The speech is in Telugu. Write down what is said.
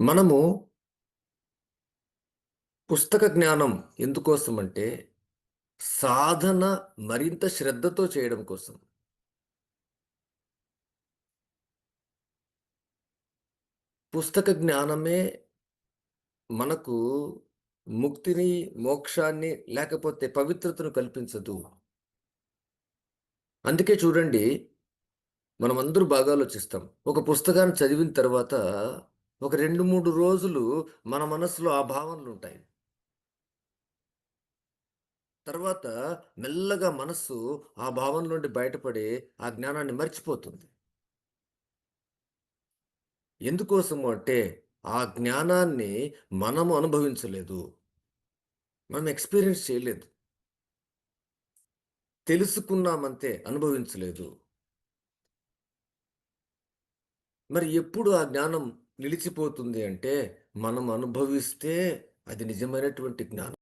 మనము పుస్తక జ్ఞానం ఎందుకోసం అంటే సాధన మరింత శ్రద్ధతో చేయడం కోసం. పుస్తక జ్ఞానమే మనకు ముక్తిని మోక్షాన్ని లేకపోతే పవిత్రతను కల్పించదు. అందుకే చూడండి మనం అందరూ బాగా ఆలోచిస్తాం. ఒక పుస్తకాన్ని చదివిన తర్వాత ఒక రెండు మూడు రోజులు మన మనసులో ఆ భావనలు ఉంటాయి. తర్వాత మెల్లగా మనస్సు ఆ భావన నుండి బయటపడి ఆ జ్ఞానాన్ని మర్చిపోతుంది. ఎందుకోసము అంటే ఆ జ్ఞానాన్ని మనము అనుభవించలేదు. మనం ఎక్స్పీరియన్స్ చేయలేదు. తెలుసుకున్నామంతే అనుభవించలేదు. మరి ఎప్పుడు ఆ జ్ఞానం నిలిచిపోతుంది అంటే మనం అనుభవిస్తే అది నిజమైనటువంటి జ్ఞానం.